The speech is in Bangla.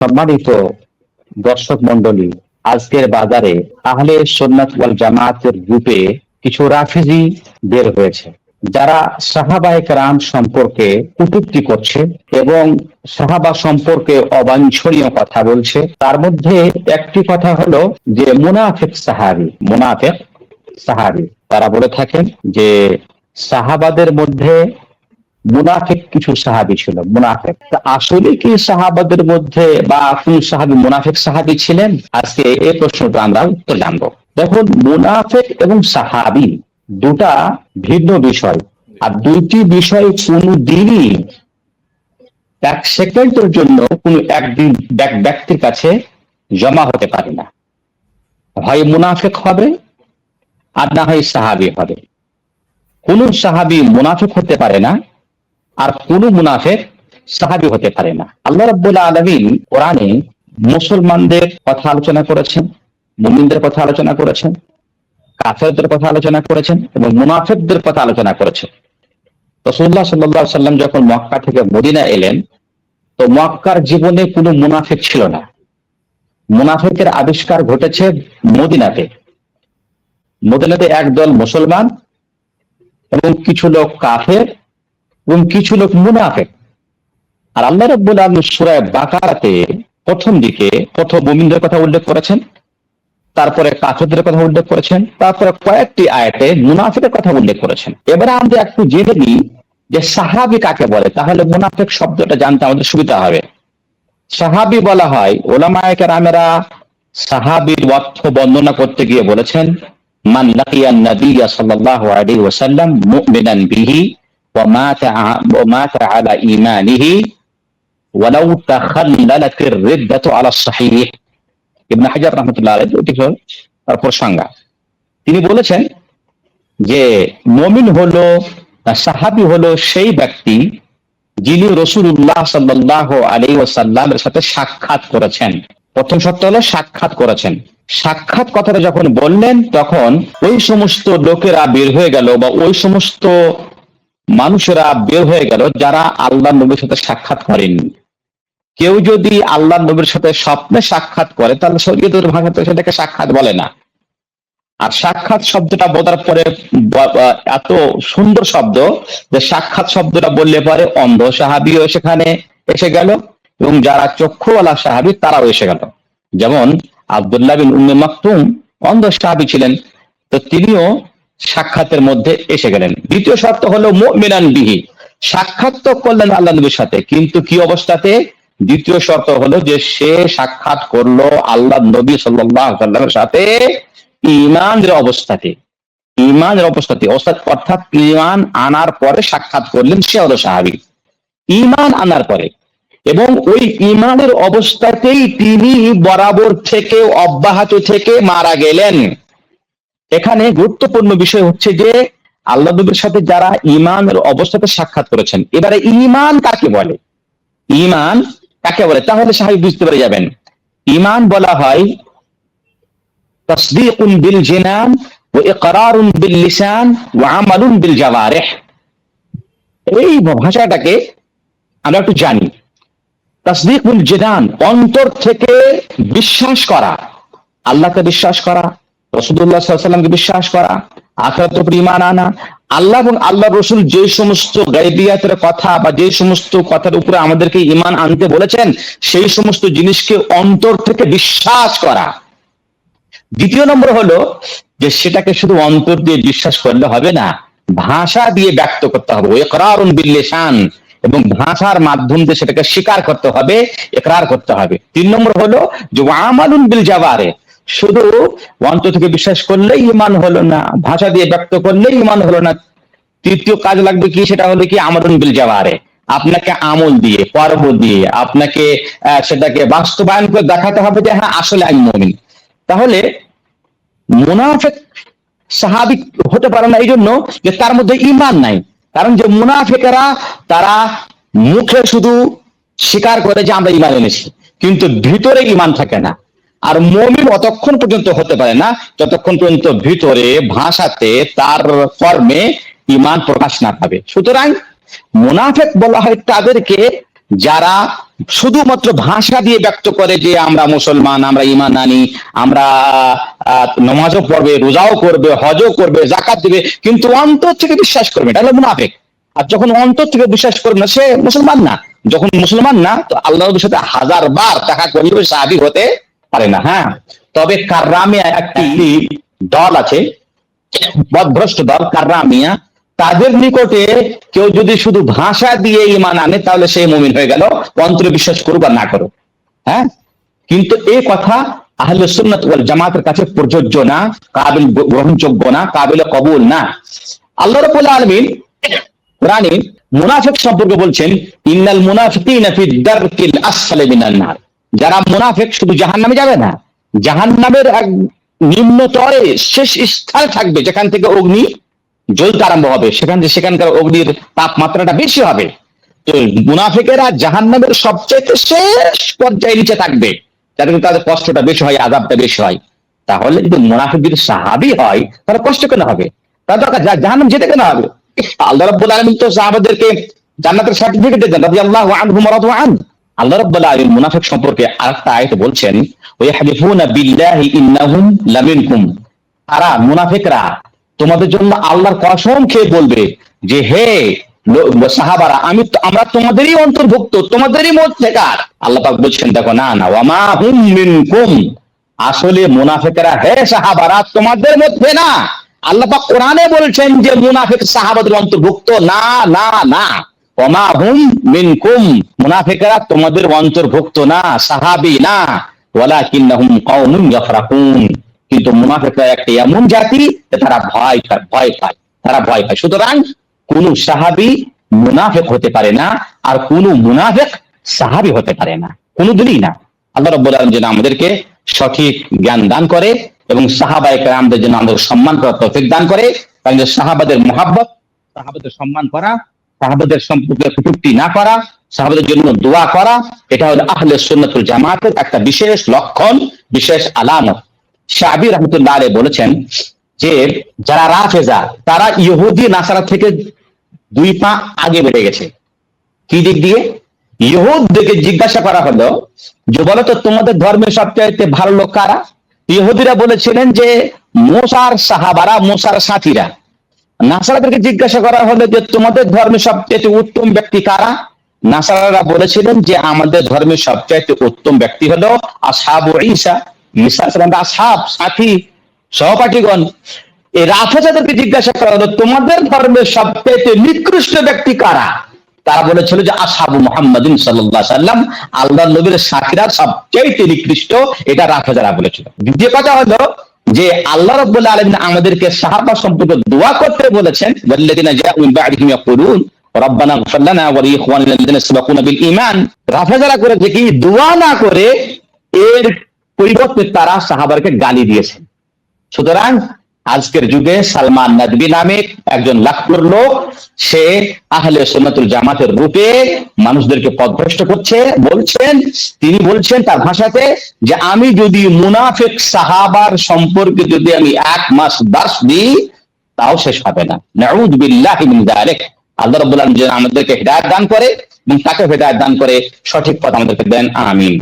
সম্মানিত দর্শক মন্ডলী আজকের বাজারে আহলে সোননাথ ওয়াল জামাতের রূপে কিছু রাফিজি বের হয়েছে, যারা সাহাবাহিক রাম সম্পর্কে কটূক্তি করছে এবং সাহাবা সম্পর্কে অবাঞ্ছনীয় কথা বলছে। তার মধ্যে একটি কথা হলো যে, মুনাফেক সাহাবি মুনাফেক সাহাবি, তারা বলে থাকেন যে, সাহাবাদের মধ্যে মুনাফেক কিছু সাহাবি ছিল, মুনাফেক। আসলে কি সাহাবাদের মধ্যে বা কোন সাহাবি মুনাফেক সাহাবি ছিলেন? আজকে এই প্রশ্নটা আমরা উত্তর জানব। দেখুন, মুনাফেক এবং সাহাবি দুটা ভিন্ন বিষয়। আর দুইটি বিষয় কোনো দিনই এক সেকেন্ডের জন্য কোনো একদিন এক ব্যক্তির কাছে জমা হতে পারে না। হয় মুনাফেক হবে আর না হয় সাহাবি হবে। কোন সাহাবি মুনাফেক হতে পারে না আর কোন মুনাফেক সাহাবি হতে পারে না। আল্লাহ রাব্বুল আলমিন কোরআনে মুসলমানদের কথা আলোচনা করেছেন, মুমিনদের কথা আলোচনা করেছেন, কাফেরদের কথা আলোচনা করেছেন এবং মুনাফেকদের কথা আলোচনা করেছেন। রসুল্লাহ সাল্লাহ সাল্লাম যখন মক্কা থেকে মদিনা এলেন, তো মক্কার জীবনে কোনো মুনাফেক ছিল না। মুনাফেকের আবিষ্কার ঘটেছে মদিনাতে। মদিনাতে একদল মুসলমান এবং কিছু লোক কাফের এবং কিছু লোক মুনাফেক। আর আল্লাহ রব্বুল আলম সুরায় বাকারাতে প্রথম দিকে প্রথম মুমিনদের কথা উল্লেখ করেছেন, তারপরে কাফেরদের কথা উল্লেখ করেছেন, তারপরে কয়েকটি আয়াতে মুনাফিকের কথা উল্লেখ করেছেন। এবারে আমরা একটু জেনে নিই যে সাহাবি কাকে বলে, তাহলে মুনাফিক শব্দটা জানতে আমাদের সুবিধা হবে। সাহাবি বলা হয় ওলামায়কে রামেরা সাহাবির অর্থ বর্ণনা করতে গিয়ে বলেছেন, মান লাকিয়ান নবিয়া সাল্লাল্লাহু আলাইহি ওয়াসাল্লাম মুমিনান বিহি ওয়া মাতা আলা ঈমানিহি ওয়ালাউ তাখাল্লালাত আর-রিদ্দাতু আলা সাহিহ ইবনে হাজার তিনি বলেছেন যে হলো হলো সেই ব্যক্তি যিনি রসুল্লাহ সাল্লাহ আলী ওসাল্লামের সাথে সাক্ষাৎ করেছেন। প্রথম শর্ত হলো সাক্ষাৎ করেছেন। সাক্ষাৎ কথাটা যখন বললেন, তখন ওই সমস্ত লোকেরা বের হয়ে গেল বা ওই সমস্ত মানুষেরা বের হয়ে গেল যারা আল্লাহ নবীর সাথে সাক্ষাৎ করেননি কেউ যদি আল্লাহ নবীর সাথে স্বপ্নে সাক্ষাৎ করে, তাহলে শরীয়তের ভাষাতে সেটাকে সাক্ষাৎ বলে না। আর সাক্ষাৎ শব্দটা বোঝার পরে এত সুন্দর শব্দ যে সাক্ষাৎ শব্দটা বললে পরে অন্ধ সাহাবিও সেখানে এসে গেল এবং যারা চক্ষুওয়ালা সাহাবি তারাও এসে গেল। যেমন আবদুল্লাহ বিন উম্মে মাকতুম অন্ধ সাহাবি ছিলেন। তো তিনিও সাক্ষাতের মধ্যে এসে গেলেন। দ্বিতীয় শর্ত হলো মিনান বিহি। সাক্ষাৎ তো করলেন আল্লাহ নবীর সাথে, কিন্তু কি অবস্থাতে? দ্বিতীয় শর্ত হলো যে সে সাক্ষাৎ করল আল্লাহ নবী সাল্লামের সাথে ইমানের অবস্থাতে। ইমানের অবস্থাতে, অর্থাৎ ইমান আনার পরে সাক্ষাৎ করলেন সে হলো সাহাবি। ইমান আনার পরে। এবং ওই ইমানের অবস্থাতেই তিনি বরাবর থেকে, অব্যাহত থেকে মারা গেলেন। এখানে গুরুত্বপূর্ণ বিষয় হচ্ছে যে, আল্লাহ নবীর সাথে যারা ইমানের অবস্থাতে সাক্ষাৎ করেছেন, এবারে ইমান কাকে বলে? ইমান কাকে বলে? তাহলে সাহেব বুঝতে পেরে যাবেন। ইমান বলা হয় তসদিকুন বিল জিনান ও ইকরারুন বিল লিসান ও আমালুন বিল জাওয়ারিহ। এই ভাষাটাকে আমরা একটু জানি। তসদিকুল জিনান, অন্তর থেকে বিশ্বাস করা। আল্লাহকে বিশ্বাস করা রসুদুল্লাহ সাল্লামকে বিশ্বাস করা আখরাত উপর ইমান আনা। আল্লাহ এবং আল্লাহ রসুল যে সমস্ত গাইবিয়াতের কথা বা যে সমস্ত কথার উপরে আমাদেরকে ইমান আনতে বলেছেন, সেই সমস্ত জিনিসকে অন্তর থেকে বিশ্বাস করা। দ্বিতীয় নম্বর হলো যে সেটাকে শুধু অন্তর দিয়ে বিশ্বাস করলে হবে না, ভাষা দিয়ে ব্যক্ত করতে হবে। একরারুন বিল্লেশান এবং ভাষার মাধ্যম দিয়ে সেটাকে স্বীকার করতে হবে একরার করতে হবে। তিন নম্বর হলো যে আমালুন বিল জাবারে শুধু অন্তর থেকে বিশ্বাস করলেই ইমান হলো না, ভাষা দিয়ে ব্যক্ত করলেই ইমান হলো না। তৃতীয় কাজ লাগবে কি? সেটা হলো কি? আমাদন বিল জাওয়ারে। আপনাকে আমল দিয়ে, পর্ব দিয়ে, আপনাকে সেটাকে বাস্তবায়ন করে দেখাতে হবে যে হ্যাঁ আসলে আমি মমিন। তাহলে মুনাফেক স্বাভাবিক হতে পারে না এই জন্য যে তার মধ্যে ইমান নাই। কারণ যে মুনাফেকেরা, তারা মুখে শুধু স্বীকার করে যে আমরা ইমান এনেছি, কিন্তু ভিতরে ইমান থাকে না। আর মমিন অতক্ষণ পর্যন্ত হতে পারে না যতক্ষণ পর্যন্ত ভিতরে ভাষাতে তার কর্মে ইমান প্রকাশ না পাবে। সুতরাং মুনাফেক বলা হয় তাদেরকে যারা শুধুমাত্র ভাষা দিয়ে ব্যক্ত করে যে আমরা মুসলমান, আমরা ইমান আনি আমরা নমাজও পড়বে, রোজাও করবে, হজও করবে জাকাত দিবে, কিন্তু অন্তর থেকে বিশ্বাস করবে এটা হলো মুনাফেক। আর যখন অন্তর থেকে বিশ্বাস করবে না, সে মুসলমান না। যখন মুসলমান না, তো আল্লাহ সাথে হাজার বার দেখা করলেও সাহাবি হতে পারে না হ্যাঁ? তবে কার্রামে একটি দল আছে বদভ্রষ্ট দল কার্রামিয়া। তাদের নিকটে কেউ যদি শুধু ভাষা দিয়ে ইমান আনে তাহলে সে মুমিন হয়ে গেল। অন্তরে বিশ্বাস করুক বা না করুক হ্যাঁ? কিন্তু এই কথা আহলে সুন্নাত ওয়াল জামাতের কাছে প্রযোজ্য না কাবিল গ্রহণযোগ্য না কাবিল কবুল না। আল্লাহ রাব্বুল আলামিন কোরআনে মুনাফিক সম্পর্কে বলছেন ইন্নাল মুনাফিকিনা ফি দারকিল আসফালি মিনান নার। যারা মুনাফিক শুধু জাহান্নামে যাবে না, জাহান্নামের এক নিম্নতরে শেষ স্থান থাকবে, যেখান থেকে অগ্নি জ্বলতে আরম্ভ হবে। সেখান থেকে সেখানকার অগ্নির তাপমাত্রাটা বেশি হবে। তো মুনাফিকেরা জাহান্নামের সবচেয়ে শেষ পর্যায়ে নিচে থাকবে, যাতে তাদের কষ্টটা বেশি হয় আদাবটা বেশি হয়। তাহলে যদি মুনাফিক যদি সাহাবি হয়, তাহলে কষ্ট কেন হবে? যা- জাহান্নাম যেতে কেন হবে? আল্লাহ তো সাহাবাদেরকে জান্নাতের সার্টিফিকেট দেন রাদিয়াল্লাহু আনহুম আল্লাহ রাব্বুল আলামিন মুনাফিক সম্পর্কে আরেকটা আয়াতে বলছেন বিল্লাহি ইন্নাহুম তারা তোমাদের জন্য আল্লাহর কসম খেয়ে বলবে যে, হে সাহাবারা, আমি আমরা তোমাদেরই অন্তর্ভুক্ত, তোমাদেরই মধ্যেকার। আল্লাহ পাক বলছেন, দেখো, না না ওয়ামা হুম মিনকুম। আসলে মুনাফিকরা, হে সাহাবারা, তোমাদের মধ্যে না। আল্লাহ পাক কোরআনে বলছেন যে, মুনাফিক সাহাবাদের অন্তর্ভুক্ত, না না না। ওমা হুম মিনকুম, মুনাফিকরা তোমাদের অন্তর্ভুক্ত না, সাহাবি না, ওয়ালাকিন্নাহুম কওমুন ইয়াফরাকুন। কিন্তু মুনাফিকরা একটা এমন জাতি তারা ভয় পায় ভয় পায়, তারা ভয় পায়। সুতরাং কোন সাহাবি মুনাফিক হতে পারে না, আর কোন মুনাফিক সাহাবি হতে পারে না। কোনোদিনই না। আল্লাহ রব্বুল আলামিন যেন আমাদেরকে সঠিক জ্ঞান দান করে এবং সাহাবায়ে কেরামদের জন্য আমাদের সম্মান করার তৌফিক দান করে। কারণ সাহাবাদের মহাব্বত, সাহাবাদের সম্মান করা সাহাবাদের সম্পর্কে কটূক্তি না করা, সাহাবাদের জন্য দোয়া করা, এটা হলো আহলে সুন্নাতুল জামাতের একটা বিশেষ লক্ষণ, বিশেষ আলামত। শাবি রহমতুল্লাহ আলাইহি বলেছেন যে, যারা রাফেজা, তারা ইহুদি, নাসারা থেকে দুই পা আগে বেড়ে গেছে। কি দিক দিয়ে? ইহুদদেরকে জিজ্ঞাসা করা হলো, যে বলো তো তোমাদের ধর্মের সবচাইতে ভালো লোক কারা? ইহুদিরা বলেছিলেন যে, মোসার সাহাবারা, মোসার সাথীরা। নাসারাদেরকে জিজ্ঞাসা করা হলো যে তোমাদের ধর্মের সবচাইতে উত্তম ব্যক্তি কারা? নাসারারা বলেছিলেন যে আমাদের ধর্মের সবচাইতে উত্তম ব্যক্তি হলো আসহাবু ঈসা। ঈসা সালাম আসহাব সাথী, সহপাঠীগণ। এই রাফেজাদেরকে জিজ্ঞাসা করা হলো, তোমাদের ধর্মের সবচাইতে নিকৃষ্ট ব্যক্তি কারা? তারা বলেছিল যে আসাবু মোহাম্মদিন সাল্লাহ সাল্লাম। আল্লাহ নবীর সাথীরা সবচাইতে নিকৃষ্ট, এটা রাফেজারা বলেছিল। দ্বিতীয় কথা হলো যে আল্লাহ রব্বুল আলমিন আমাদেরকে সাহাবা সম্পর্কে দোয়া করতে বলেছেন রব্বানা ইগফির লানা ওয়া লিইখওয়ানিনা আল্লাযিনা সাবাকুনা কি? দোয়া না করে এর পরিবর্তে তারা সাহাবারকে গালি দিয়েছেন সুতরাং আজকের যুগে সালমান নদবী নামে একজন লাখপুর লোক, সে আহলে সুন্নাতুল জামাতের রূপে মানুষদেরকে পদভ্রষ্ট করছে, বলছেন, তিনি বলছেন তার ভাষাতে যে আমি যদি মুনাফিক সাহাবার সম্পর্কে যদি আমি এক মাস দাস দিই, তাও শেষ হবে না। নাউদ বিল্লাহি আল্লাহ যেন আমাদেরকে হেদায়েত দান করে এবং তাকে হেদায়েত দান করে সঠিক পথ আমাদেরকে দেন। আমিন।